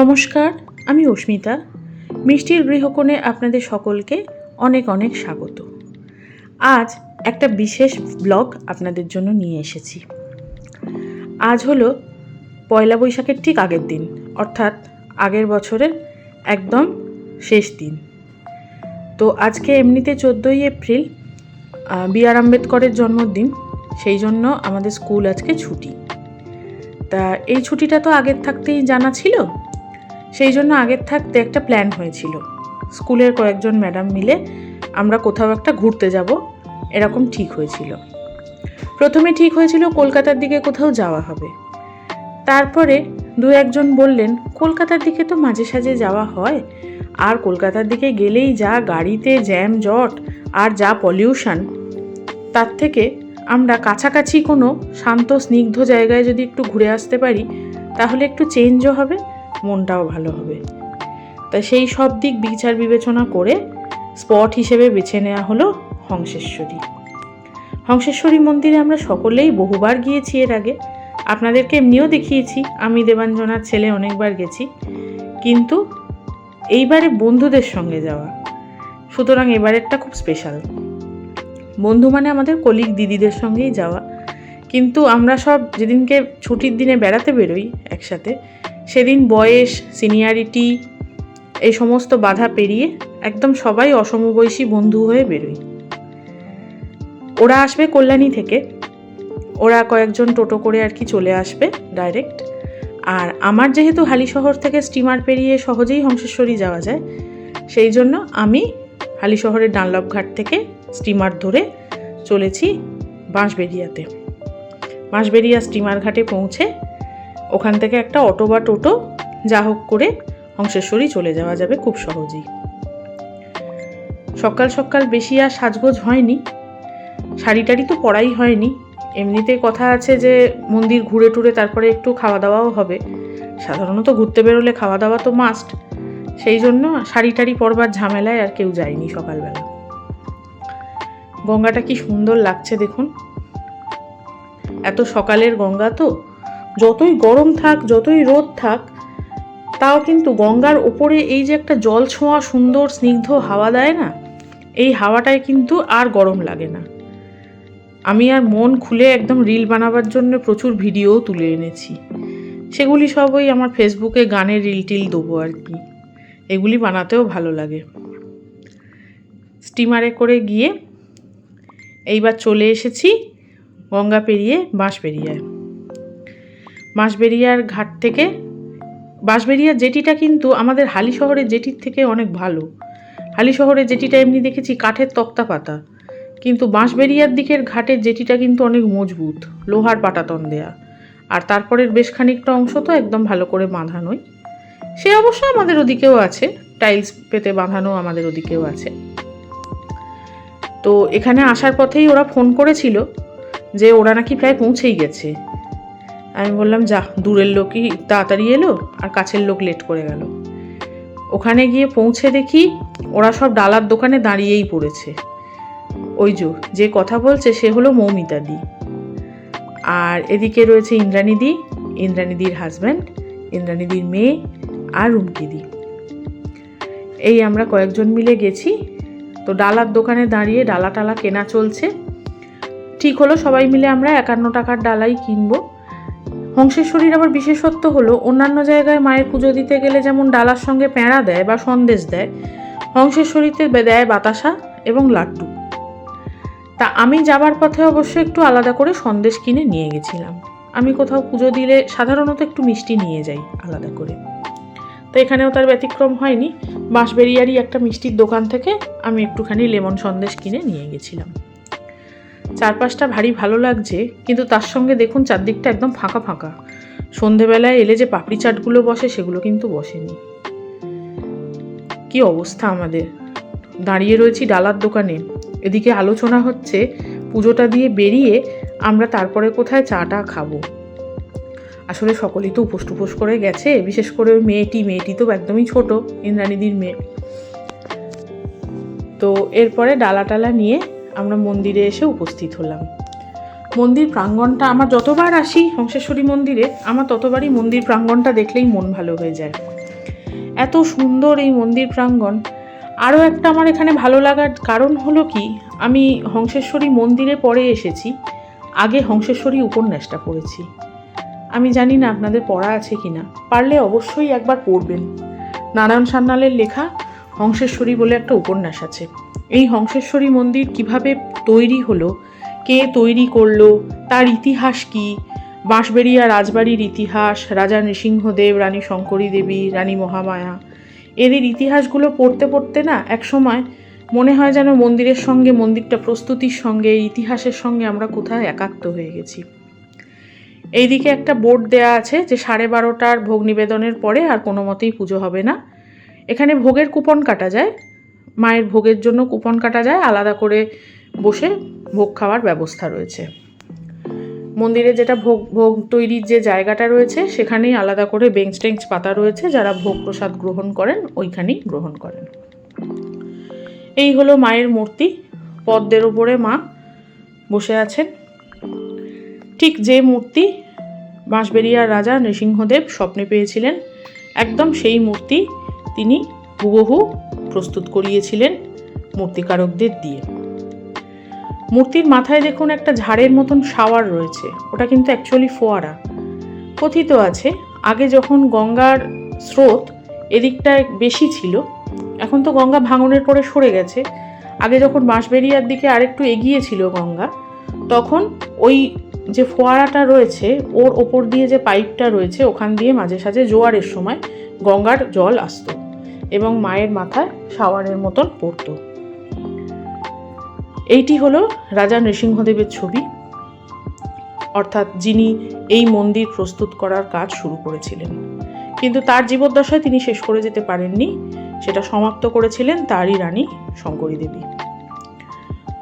নমস্কার, আমি অস্মিতা। মিষ্টির গৃহকোণে আপনাদের সকলকে অনেক অনেক স্বাগত। আজ একটা বিশেষ ব্লগ আপনাদের জন্য নিয়ে এসেছি। আজ হলো পয়লা বৈশাখের ঠিক আগের দিন, অর্থাৎ আগের বছরের একদম শেষ দিন। তো আজকে এমনিতে চোদ্দোই এপ্রিল বি আর আম্বেদকরের জন্মদিন, সেই জন্য আমাদের স্কুল আজকে ছুটি। তা এই ছুটিটা তো আগের থাকতেই জানা ছিল? সেই জন্য আগের থাকতে একটা প্ল্যান হয়েছিল। স্কুলের কয়েকজন ম্যাডাম মিলে আমরা কোথাও একটা ঘুরতে যাব, এরকম ঠিক হয়েছিল। প্রথমে ঠিক হয়েছিল কলকাতার দিকে কোথাও যাওয়া হবে। তারপরে দু একজন বললেন, কলকাতার দিকে তো মাঝে সাঝে যাওয়া হয়। আর কলকাতার দিকে গেলেই যা গাড়িতে জ্যাম, জট, আর যা পলিউশন তার থেকে আমরা কাছাকাছি কোনো শান্ত, স্নিগ্ধ জায়গায় যদি একটু ঘুরে আসতে পারি, তাহলে একটু চেঞ্জও হবে। মনটাও ভালো হবে। তা সেই সব দিক বিচার বিবেচনা করে স্পট হিসেবে বেছে নেওয়া হলো হংসেশ্বরী। হংসেশ্বরী মন্দিরে আমরা সকলেই বহুবার গিয়েছি এর আগে। আপনাদেরকে এমনিও দেখিয়েছি, আমি দেবাঞ্জনার ছেলে অনেকবার গেছি। কিন্তু এইবারে বন্ধুদের সঙ্গে যাওয়া। সুতরাং এবারেরটা খুব স্পেশাল। বন্ধু মানে আমাদের কলিগ দিদিদের সঙ্গেই যাওয়া। কিন্তু আমরা সব যেদিনকে ছুটির দিনে বেড়াতে বেরোই একসাথে সেদিন বয়স, সিনিয়রিটি, এই সমস্ত বাধা পেরিয়ে একদম সবাই অসমবয়সী বন্ধু হয়ে বেরোই ওরা আসবে কল্যাণী থেকে। ওরা কয়েকজন টোটো করে আর কি চলে আসবে ডাইরেক্ট আর আমার যেহেতু হালি শহর থেকে স্টিমার পেরিয়ে সহজেই হংসেশ্বরী যাওয়া যায়, সেই জন্য আমি হালি শহরের ডানলপ ঘাট থেকে স্টিমার ধরে চলেছি বাঁশবেরিয়াতে বাঁশবেরিয়া স্টিমার ঘাটে পৌঁছে ওখান থেকে একটা অটো বা টোটো, যা হোক করে হংসেশ্বরী চলে যাওয়া যাবে খুব সহজেই। সকাল সকাল বেশি আর সাজগোজ হয়নি। শাড়ি টাড়ি তো পরাই হয়নি। এমনিতে কথা আছে যে মন্দির ঘুরে টুরে তারপরে একটু খাওয়া দাওয়াও হবে। সাধারণত ঘুরতে বেরোলে খাওয়া দাওয়া তো মাস্ট সেই জন্য শাড়ি টাড়ি পরবার ঝামেলায় আর কেউ যায়নি সকালবেলা। গঙ্গাটা কি সুন্দর লাগছে দেখুন। এত সকালের গঙ্গা তো যতই গরম থাক, যতই রোদ থাক, তাও কিন্তু গঙ্গার ওপরে এই যে একটা জল ছোঁয়া সুন্দর স্নিগ্ধ হাওয়া দেয় না, এই হাওয়াটায় কিন্তু আর গরম লাগে না। আমি আর মন খুলে একদম রিল বানাবার জন্য প্রচুর ভিডিও তুলে এনেছি। সেগুলি সব ওই আমার ফেসবুকে গানের রিল টিল দেবো আর কি। এগুলি বানাতেও ভালো লাগে। স্টিমারে করে গিয়ে এইবার চলে এসেছি গঙ্গা পেরিয়ে বাঁশবেরিয়ায় বাঁশবেরিয়ার ঘাট থেকে। বাঁশবেরিয়ার জেটিটা কিন্তু আমাদের হালি শহরের জেটির থেকে অনেক ভালো। হালি শহরের জেটিটা এমনি দেখেছি কাঠের তক্তা পাতা। কিন্তু বাঁশবেরিয়ার দিকের ঘাটের জেটিটা কিন্তু অনেক মজবুত, লোহার পাটাতন দেয়া। আর তারপরের বেশ খানিকটা অংশ তো একদম ভালো করে বাঁধানোই। সে অবশ্য আমাদের ওদিকেও আছে, টাইলস পেতে বাঁধানো আমাদের ওদিকেও আছে। তো এখানে আসার পথেই ওরা ফোন করেছিল যে ওরা নাকি প্রায় পৌঁছেই গেছে। আমি বললাম, যা, দূরের লোকই তাড়াতাড়ি এলো আর কাছের লোক লেট করে গেল। ওখানে গিয়ে পৌঁছে দেখি ওরা সব ডালার দোকানে দাঁড়িয়েই পড়েছে। ওই যো, যে কথা বলছে সে হলো মৌমিতা দি। আর এদিকে রয়েছে ইন্দ্রাণীদি ইন্দ্রাণীদির হাজব্যান্ড ইন্দ্রাণীদির মেয়ে আর রুমকিদি এই আমরা কয়েকজন মিলে গেছি। তো ডালার দোকানে দাঁড়িয়ে ডালা টালা কেনা চলছে। ঠিক হলো, সবাই মিলে আমরা একান্ন টাকার ডালাই কিনবো। হংসেশ্বরীর আবার বিশেষত্ব হলো, অন্যান্য জায়গায় মায়ের পুজো দিতে গেলে যেমন ডালার সঙ্গে পেঁড়া দেয় বা সন্দেশ দেয়, হংসেশ্বরীতে দেয় বাতাসা এবং লাড্ডু। তা আমি যাবার পথে অবশ্য একটু আলাদা করে সন্দেশ কিনে নিয়ে গেছিলাম। আমি কোথাও পুজো দিলে সাধারণত একটু মিষ্টি নিয়ে যাই আলাদা করে। তো এখানেও তার ব্যতিক্রম হয়নি। বাঁশবেরিয়ারই একটা মিষ্টির দোকান থেকে আমি একটুখানি লেমন সন্দেশ কিনে নিয়ে গেছিলাম। চারপাশটা ভারী ভালো লাগছে, কিন্তু তার সঙ্গে দেখুন চারদিকটা একদম ফাঁকা ফাঁকা। সন্ধেবেলায় এলে যে পাপড়ি চাটগুলো বসে, সেগুলো কিন্তু বসেনি। কি অবস্থা আমাদের? দাঁড়িয়ে রয়েছি ডালার দোকানে। এদিকে আলোচনা হচ্ছে, পুজোটা দিয়ে বেরিয়ে আমরা তারপরে কোথায় চাটা খাব। আসলে সকলেই তো উপোস টুপোস করে গেছে, বিশেষ করে ওই মেয়েটি। মেয়েটি তো একদমই ছোট, ইন্দ্রাণীদির মেয়ে। তো এরপরে ডালা টালা নিয়ে আমরা মন্দিরে এসে উপস্থিত হলাম। মন্দির প্রাঙ্গণটা আমার যতবার আসি হংসেশ্বরী মন্দিরে, আমার ততবারই মন্দির প্রাঙ্গণটা দেখলেই মন ভালো হয়ে যায়। এত সুন্দর এই মন্দির প্রাঙ্গণ আরও একটা আমার এখানে ভালো লাগার কারণ হলো কি, আমি হংসেশ্বরী মন্দিরে পরে এসেছি, আগে হংসেশ্বরী উপন্যাসটা পড়েছি। আমি জানি না আপনাদের পড়া আছে কি না পারলে অবশ্যই একবার পড়বেন। নারায়ণ সান্যালের লেখা হংসেশ্বরী বলে একটা উপন্যাস আছে। এই হংসেশ্বরী মন্দির কীভাবে তৈরি হলো? কে তৈরি করল? তার ইতিহাস কি? বাঁশবেড়িয়া রাজবাড়ির ইতিহাস, রাজা নৃসিংহদেব, রানী শঙ্করী দেবী, রানী মহামায়া। এদের ইতিহাসগুলো পড়তে পড়তে না এক সময় মনে হয় যেন মন্দিরের সঙ্গে, মন্দিরটা প্রস্তুতির সঙ্গে, ইতিহাসের সঙ্গে আমরা কোথায় একাত্ম হয়ে গেছি। এইদিকে একটা বোর্ড দেয়া আছে যে সাড়ে বারোটার ভোগ নিবেদনের পরে আর কোনো মতেই পুজো হবে না। এখানে ভোগের কুপন কাটা যায়। মায়ের ভোগের জন্য কুপন কাটা যায়, আলাদা করে বসে ভোগ খাওয়ার ব্যবস্থা রয়েছে। মন্দিরে যেটা ভোগ ভোগ তৈরির যে জায়গাটা রয়েছে, সেখানেই আলাদা করে বেঞ্চ টেঞ্চ পাতা রয়েছে, যারা ভোগ প্রসাদ গ্রহণ করেন, ওইখানেই গ্রহণ করেন। এই হলো মায়ের মূর্তি। পদ্মের ওপরে মা বসে আছেন। ঠিক যে মূর্তি বাঁশবেরিয়ার রাজা নৃসিংহদেব স্বপ্নে পেয়েছিলেন, একদম সেই মূর্তি তিনি হুবহু প্রস্তুত করিয়েছিলেন মূর্তিকারকদের দিয়ে। মূর্তির মাথায় দেখুন একটা ঝাড়ের মতন শাওয়ার রয়েছে। ওটা কিন্তু অ্যাকচুয়ালি ফোয়ারা। কথিত আছে, আগে যখন গঙ্গার স্রোত এদিকটায় বেশি ছিল, এখন তো গঙ্গা ভাঙনের পরে সরে গেছে। আগে যখন বাঁশবেরিয়ার দিকে আরেকটু এগিয়ে ছিল গঙ্গা, তখন ওই যে ফোয়ারাটা রয়েছে, ওর ওপর দিয়ে যে পাইপটা রয়েছে, ওখান দিয়ে মাঝে সাঝে জোয়ারের সময় গঙ্গার জল আসতো। এবং মায়ের মাথায় শাওয়ারের মতন পড়তো। এইটি হলো রাজা নৃসিংহদেবের ছবি। অর্থাৎ যিনি এই মন্দির প্রস্তুত করার কাজ শুরু করেছিলেন। কিন্তু তার জীবদ্দশায় তিনি শেষ করে যেতে পারেননি। সেটা সমাপ্ত করেছিলেন তারই রানী শঙ্করী দেবী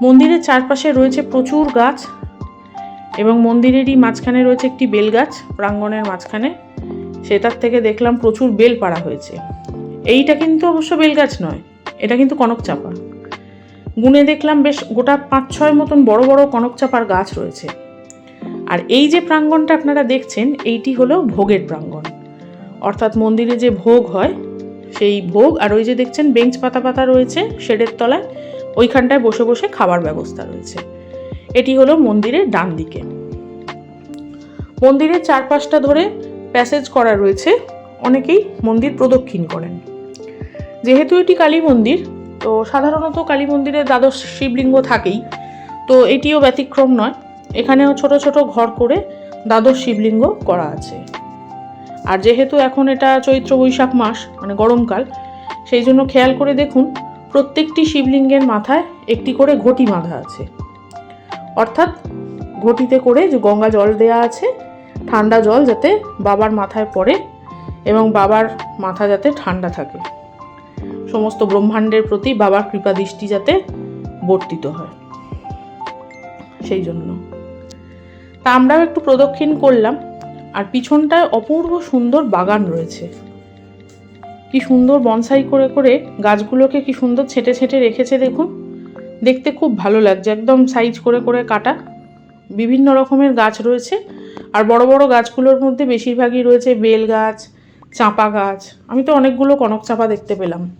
মন্দিরের চারপাশে রয়েছে প্রচুর গাছ এবং মন্দিরেরই মাঝখানে রয়েছে একটি বেল গাছ প্রাঙ্গণের মাঝখানে সেটার থেকে দেখলাম প্রচুর বেল পাড়া হয়েছে। এইটা কিন্তু অবশ্য বেল গাছ নয়, এটা কিন্তু কনক চাপা গুনে দেখলাম বেশ গোটা পাঁচ ছয় মতন বড় বড় কনক চাপার গাছ রয়েছে। আর এই যে প্রাঙ্গণটা আপনারা দেখছেন, এইটি হলো ভোগের প্রাঙ্গণ অর্থাৎ মন্দিরে যে ভোগ হয়, সেই ভোগ আর ওই যে দেখছেন বেঞ্চ পাতা পাতা রয়েছে শেডের তলায়, ওইখানটায় বসে বসে খাবার ব্যবস্থা রয়েছে। এটি হলো মন্দিরের ডান দিকে। মন্দিরের চারপাশটা ধরে প্যাসেজ করা রয়েছে, অনেকেই মন্দির প্রদক্ষিণ করেন। যেহেতু এটি কালী মন্দির, তো সাধারণত কালী মন্দিরে দ্বাদশ শিবলিঙ্গ থাকেই। তো এটিও ব্যতিক্রম নয়। এখানেও ছোট ছোট ঘর করে দ্বাদশ শিবলিঙ্গ করা আছে। আর যেহেতু এখন এটা চৈত্র বৈশাখ মাস মানে গরমকাল, সেই জন্য খেয়াল করে দেখুন, প্রত্যেকটি শিবলিঙ্গের মাথায় একটি করে ঘটি বাঁধা আছে। অর্থাৎ ঘটিতে করে যে গঙ্গা জল দেয়া আছে, ঠান্ডা জল যাতে বাবার মাথায় পড়ে এবং বাবার মাথা যাতে ঠান্ডা থাকে। সমস্ত ব্রহ্মাণ্ডের প্রতি বাবার কৃপা দৃষ্টি যাতে বর্তিত হয়। সেই জন্য। তা আমরাও একটু প্রদক্ষিণ করলাম, আর পিছনটায় অপূর্ব সুন্দর বাগান রয়েছে। কি সুন্দর বনসাই করে করে গাছগুলোকে কি সুন্দর ছেটে ছেটে রেখেছে দেখুন। দেখতে খুব ভালো লাগছে, একদম সাইজ করে করে কাটা। বিভিন্ন রকমের গাছ রয়েছে, আর বড় বড় গাছগুলোর মধ্যে বেশিরভাগই রয়েছে বেল গাছ চাঁপা গাছ। আমি তো অনেকগুলো কনক চাপা দেখতে পেলাম।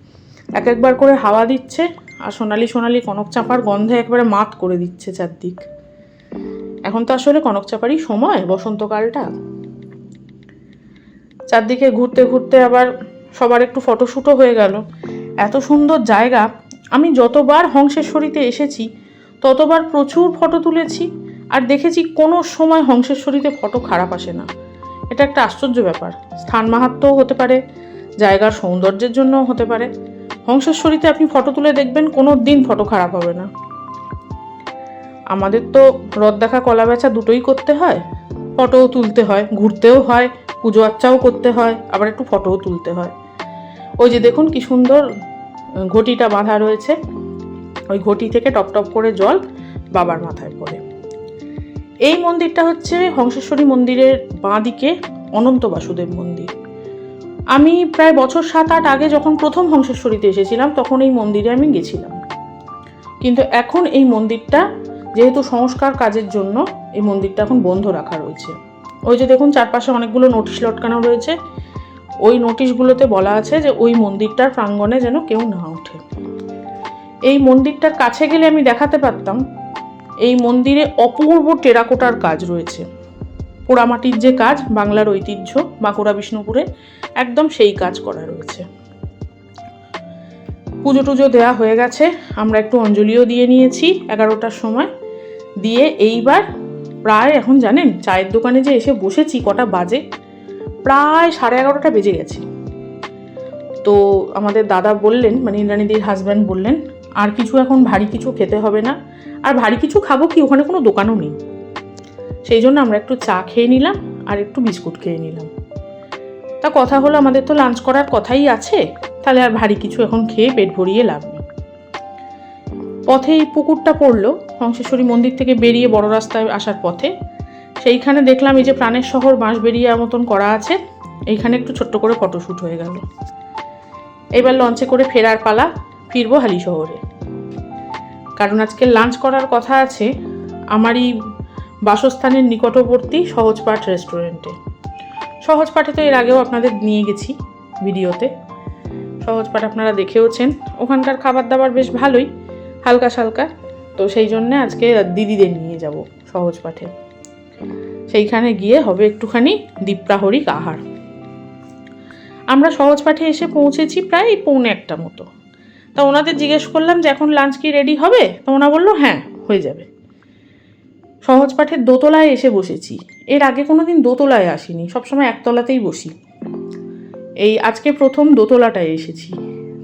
এক একবার করে হাওয়া দিচ্ছে আর সোনালি সোনালি কনক চাপার গন্ধে একবারে মাত করে দিচ্ছে চারদিক। এখন তো আসলে কনক চাপারই সময়, বসন্তকালটা। চারদিকে ঘুরতে ঘুরতে আবার সবার একটু ফটোশ্যুটও হয়ে গেল। এত সুন্দর জায়গা। আমি যতবার হংসেশ্বরীতে এসেছি, ততবার প্রচুর ফটো তুলেছি আর দেখেছি কোনো সময় হংসেশ্বরীতে ফটো খারাপ আসে না। এটা একটা আশ্চর্য ব্যাপার। স্থান মাহাত্ম্যও হতে পারে, জায়গার সৌন্দর্যের জন্যও হতে পারে। হংসেশ্বরীতে আপনি ফটো তুলে দেখবেন কোনো দিন ফটো খারাপ হবে না। আমাদের তো রদ দেখা, কলা বেচা দুটোই করতে হয়। ফটোও তুলতে হয়, ঘুরতেও হয়, পুজো আচ্চাও করতে হয়, আবার একটু ফটোও তুলতে হয়। ওই যে দেখুন কি সুন্দর, ঘটিটা বাঁধা রয়েছে। ওই ঘটি থেকে টপ টপ করে জল বাবার মাথায় পড়ে। এই মন্দিরটা হচ্ছে হংসেশ্বরী মন্দিরের বাঁ দিকে অনন্ত বাসুদেব মন্দির। আমি প্রায় বছর সাত আট আগে যখন প্রথম হংসেশ্বরীতে এসেছিলাম, তখন এই মন্দিরে আমি গেছিলাম। কিন্তু এখন এই মন্দিরটা, যেহেতু সংস্কার কাজের জন্য, এই মন্দিরটা এখন বন্ধ রাখা রয়েছে। ওই যে দেখুন, চারপাশে অনেকগুলো নোটিশ লটকানো রয়েছে। ওই নোটিশগুলোতে বলা আছে যে ওই মন্দিরটার প্রাঙ্গণে যেন কেউ না ওঠে। এই মন্দিরটার কাছে গেলে আমি দেখাতে পারতাম এই মন্দিরে অপূর্ব টেরাকোটার কাজ রয়েছে। পোড়ামাটির যে কাজ, বাংলার ঐতিহ্য, বাঁকুড়া, বিষ্ণুপুরে একদম সেই কাজ করা রয়েছে। পুজো টুজো দেওয়া হয়ে গেছে। আমরা একটু অঞ্জলিও দিয়ে নিয়েছি এগারোটার সময়। দিয়ে এইবার প্রায় এখন জানেন, চায়ের দোকানে যে এসে বসেছি কটা বাজে, প্রায় সাড়ে এগারোটা বেজে গেছে। তো আমাদের দাদা বললেন মানে ইন্দ্রাণীদির হাজব্যান্ড বললেন, আর কিছু এখন ভারী কিছু খেতে হবে না। আর ভারী কিছু খাব কি? ওখানে কোনো দোকানও নেই। সেই জন্য আমরা একটু চা খেয়ে নিলাম আর একটু বিস্কুট খেয়ে নিলাম। তা কথা হলো আমাদের তো লাঞ্চ করার কথাই আছে, তাহলে আর ভারী কিছু এখন খেয়ে পেট ভরিয়ে লাভ নেই। পথে এই পুকুরটা পড়ল, হংসেশ্বরী মন্দির থেকে বেরিয়ে বড় রাস্তায় আসার পথে। সেইখানে দেখলাম এই যে প্রাণের শহর, বাঁশ বেরিয়ে মতন করা আছে, এইখানে একটু ছোট্ট করে ফটোশ্যুট হয়ে গেল। এবার লঞ্চে করে ফেরার পালা, ফিরবো হালি শহরে। কারণ আজকে লাঞ্চ করার কথা আছে আমারই বাসস্থানের নিকটবর্তী সহজপাঠ রেস্টুরেন্টে সহজপাঠে তো এর আগেও আপনাদের নিয়ে গেছি ভিডিওতে। সহজপাঠ আপনারা দেখেওছেন। ওখানকার খাবার দাবার বেশ ভালোই হালকা সালকা তো সেই জন্যে আজকে দিদিদের নিয়ে যাব সহজ পাঠে সেইখানে গিয়ে হবে একটুখানি দীপ্রাহরিক আহার। আমরা সহজ পাঠে এসে পৌঁছেছি প্রায় পৌনে একটা মতো। তা ওনাদের জিজ্ঞেস করলাম যে এখন লাঞ্চ কি রেডি হবে? তো ওনা বলল হ্যাঁ হয়ে যাবে। সহজ পাঠের দোতলায় এসে বসেছি। এর আগে কোনো দিন দোতলায় আসিনি, সবসময় একতলাতেই বসি। এই আজকে প্রথম দোতলাটায় এসেছি।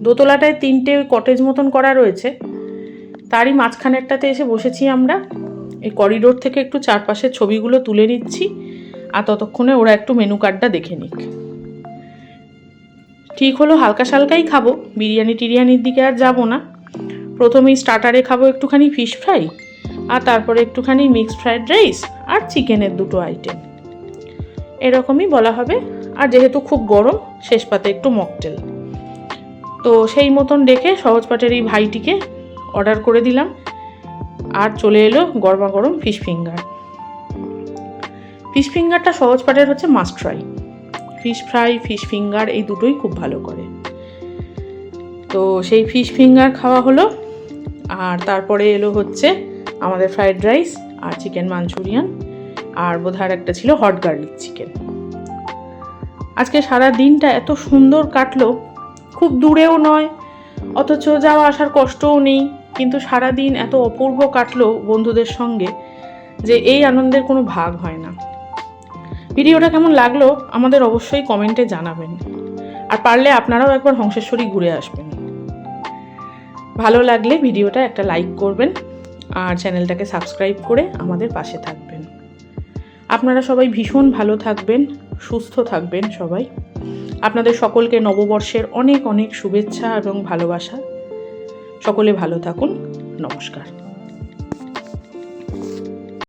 দোতলাটায় তিনটে কটেজ মতন করা রয়েছে। তারই মাঝখানেরটাতে এসে বসেছি আমরা। এই করিডোর থেকে একটু চারপাশের ছবিগুলো তুলে নিচ্ছি। আর ততক্ষণে ওরা একটু মেনু কার্ডটা দেখে নিক। ঠিক হলো হালকা সালকাই খাব। বিরিয়ানি টিরিয়ানির দিকে আর যাব না। প্রথমেই স্টার্টারে খাব একটুখানি ফিশ ফ্রাই আর তারপরে একটুখানি মিক্সড ফ্রাইড রাইস আর চিকেনের দুটো আইটেম। এরকমই বলা হবে। আর যেহেতু খুব গরম, শেষ পাতে একটু মকটেল তো সেই মতন ডেকে সহজপাটের এই ভাইটিকে অর্ডার করে দিলাম। আর চলে এলো গরমা গরম ফিশ ফিঙ্গার ফিশ ফিঙ্গারটা সহজ পাটের হচ্ছে must fry fish fry, fish finger এই দুটোই খুব ভালো করে। তো সেই ফিশ ফিঙ্গার খাওয়া হলো, আর তারপরে এলো হচ্ছে আমাদের ফ্রাইড রাইস আর চিকেন মাঞ্চুরিয়ান, আর বোধহয় একটা ছিল হট গার্লিক চিকেন। আজকে সারা দিনটা এত সুন্দর কাটলো, খুব দূরেও নয়, অথচ যাওয়া আসার কষ্টও নেই, কিন্তু সারা দিন এত অপূর্ব কাটলো বন্ধুদের সঙ্গে যে এই আনন্দের কোনো ভাগ হয় না। ভিডিওটা কেমন লাগল আমাদের অবশ্যই কমেন্টে জানাবেন। আর পারলে আপনারাও একবার হংসেশ্বরী ঘুরে আসবেন। ভালো লাগলে ভিডিওটা একটা লাইক করবেন আর চ্যানেলটাকে সাবস্ক্রাইব করে আমাদের পাশে থাকবেন। আপনারা সবাই ভীষণ ভালো থাকবেন, সুস্থ থাকবেন সবাই। আপনাদের সকলকে নববর্ষের অনেক অনেক শুভেচ্ছা এবং ভালোবাসা। সকলে ভালো থাকুন, নমস্কার।